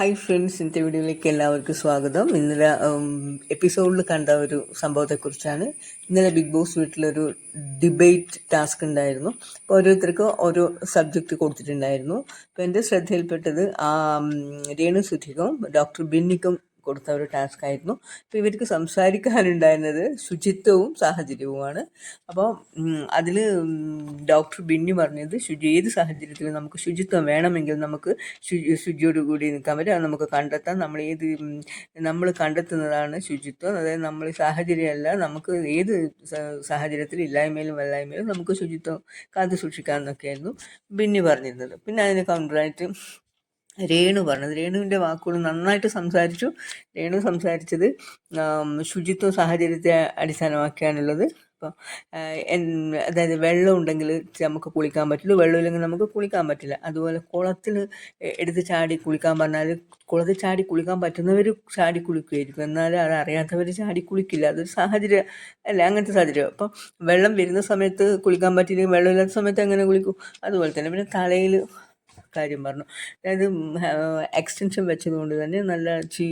Hi friends ഇന്നത്തെ വീഡിയോയിലേക്ക് എല്ലാവർക്കും സ്വാഗതം. ഇന്നലെ എപ്പിസോഡിൽ കണ്ട ഒരു സംഭവത്തെക്കുറിച്ചാണ്. ഇന്നലെ ബിഗ് ബോസ് വീട്ടിലൊരു ഡിബേറ്റ് ടാസ്ക് ഉണ്ടായിരുന്നു. അപ്പോൾ ഓരോരുത്തർക്കും ഓരോ സബ്ജക്റ്റ് കൊടുത്തിട്ടുണ്ടായിരുന്നു. അപ്പോൾ എന്റെ ശ്രദ്ധയിൽപ്പെട്ടത് ആ രേണു സുധികവും ഡോക്ടർ ബിന്നിക്കും കൊടുത്ത ഒരു ടാസ്ക് ആയിരുന്നു. അപ്പോൾ ഇവർക്ക് സംസാരിക്കാനുണ്ടായിരുന്നത് ശുചിത്വവും സാഹചര്യവുമാണ്. അപ്പോൾ അതിൽ ഡോക്ടർ ബിന്നി പറഞ്ഞത് ശുചി ഏത് സാഹചര്യത്തിലും നമുക്ക് ശുചിത്വം വേണമെങ്കിൽ നമുക്ക് ശുചി ശുചിയോട് കൂടി നിൽക്കാൻ പറ്റും. നമുക്ക് കണ്ടെത്താം. നമ്മൾ ഏത് നമ്മൾ കണ്ടെത്തുന്നതാണ് ശുചിത്വം. അതായത് നമ്മൾ സാഹചര്യമല്ല നമുക്ക് ഏത് സാഹചര്യത്തിൽ ഇല്ലായ്മയിലും വല്ലായ്മയിലും നമുക്ക് ശുചിത്വം കാത്തു സൂക്ഷിക്കാമെന്നൊക്കെയായിരുന്നു ബിന്നി പറഞ്ഞിരുന്നത്. പിന്നെ അതിന് കൗണ്ടറായിട്ട് രേണു പറഞ്ഞത്. രേണുവിന്റെ വാക്കുകൾ നന്നായിട്ട് സംസാരിച്ചു. രേണു സംസാരിച്ചത് ശുചിത്വ സാഹചര്യത്തെ അടിസ്ഥാനമാക്കിയാണുള്ളത്. അപ്പോൾ അതായത് വെള്ളം ഉണ്ടെങ്കിൽ നമുക്ക് കുളിക്കാൻ പറ്റുള്ളൂ വെള്ളമില്ലെങ്കിൽ നമുക്ക് കുളിക്കാൻ പറ്റില്ല. അതുപോലെ കുളത്തിൽ എടുത്ത് ചാടി കുളിക്കാൻ പറഞ്ഞാൽ കുളത്തിൽ ചാടി കുളിക്കാൻ പറ്റുന്നവർ ചാടി കുളിക്കുമായിരിക്കും. എന്നാൽ അത് അറിയാത്തവർ ചാടി കുളിക്കില്ല. അതൊരു സാഹചര്യം അല്ല അങ്ങനത്തെ സാഹചര്യം. അപ്പം വെള്ളം വരുന്ന സമയത്ത് കുളിക്കാൻ പറ്റില്ലെങ്കിൽ വെള്ളമില്ലാത്ത സമയത്ത് എങ്ങനെ കുളിക്കും? അതുപോലെ തന്നെ. പിന്നെ തലയിൽ കാര്യം പറഞ്ഞു. അതായത് എക്സ്റ്റൻഷൻ വെച്ചതുകൊണ്ട് തന്നെ നല്ല ചീ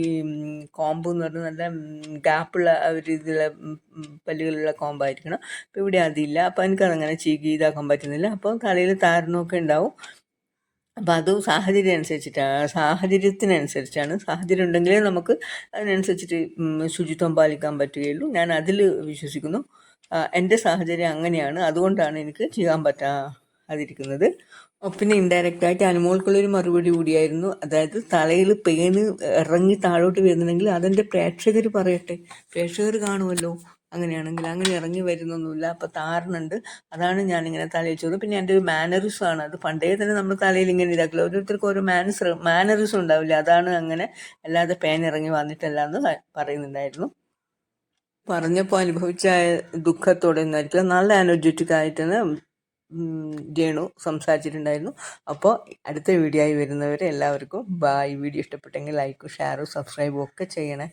കോമ്പ് എന്ന് പറഞ്ഞാൽ നല്ല ഗ്യാപ്പുള്ള ഒരു ഇതിലെ പല്ലുകളുള്ള കോമ്പായിരിക്കണം അപ്പോൾ ഇവിടെ അതില്ല. അപ്പോൾ എനിക്കതങ്ങനെ ചീകി ഇതാക്കാൻ പറ്റുന്നില്ല. അപ്പോൾ തലയിൽ താരനൊക്കെ ഉണ്ടാവും. അപ്പോൾ അത് സാഹചര്യം അനുസരിച്ചിട്ടാണ് സാഹചര്യത്തിനനുസരിച്ചാണ്. സാഹചര്യം ഉണ്ടെങ്കിലേ നമുക്ക് അതിനനുസരിച്ചിട്ട് ശുചിത്വം പാലിക്കാൻ പറ്റുകയുള്ളൂ. ഞാൻ അതിൽ വിശ്വസിക്കുന്നു. എന്റെ സാഹചര്യം അങ്ങനെയാണ്. അതുകൊണ്ടാണ് എനിക്ക് ചെയ്യാൻ പറ്റാതിരിക്കുന്നത് പിന്നെ ഇൻഡയറക്റ്റ് ആയിട്ട് അനുമോൾക്കുള്ളൊരു മറുപടി കൂടിയായിരുന്നു. അതായത് തലയിൽ പേന് ഇറങ്ങി താഴോട്ട് വരുന്നുണ്ടെങ്കിൽ അതെന്റെ പ്രേക്ഷകർ പറയട്ടെ. പ്രേക്ഷകർ കാണുമല്ലോ അങ്ങനെയാണെങ്കിൽ അങ്ങനെ ഇറങ്ങി വരുന്നൊന്നുമില്ല. അപ്പോൾ താറുന്നുണ്ട് അതാണ് ഞാനിങ്ങനെ തലയിൽ ചോദിച്ചത് പിന്നെ എന്റെ ഒരു മാനറിസം ആണ്. അത് പണ്ടേ തന്നെ നമ്മൾ തലയിൽ ഇങ്ങനെ ഇതാക്കില്ല? ഓരോരുത്തർക്കും ഓരോ മാനസ് മാനറിസം ഉണ്ടാവില്ല? അതാണ് അങ്ങനെ അല്ലാതെ പേൻ ഇറങ്ങി വന്നിട്ടല്ല എന്ന് പറയുന്നുണ്ടായിരുന്നു. പറഞ്ഞപ്പോൾ അനുഭവിച്ച ദുഃഖത്തോടെ ഒന്നായിരിക്കില്ല നല്ല എനർജറ്റിക് ആയിട്ടാണ് രേണു സംസാരിച്ചിട്ടുണ്ടായിരുന്നു. അപ്പോൾ അടുത്ത വീഡിയോ ആയി വരുന്നവരെ എല്ലാവർക്കും ബായ് വീഡിയോ ഇഷ്ടപ്പെട്ടെങ്കിൽ ലൈക്കും ഷെയറും സബ്സ്ക്രൈബും ഒക്കെ ചെയ്യണേ.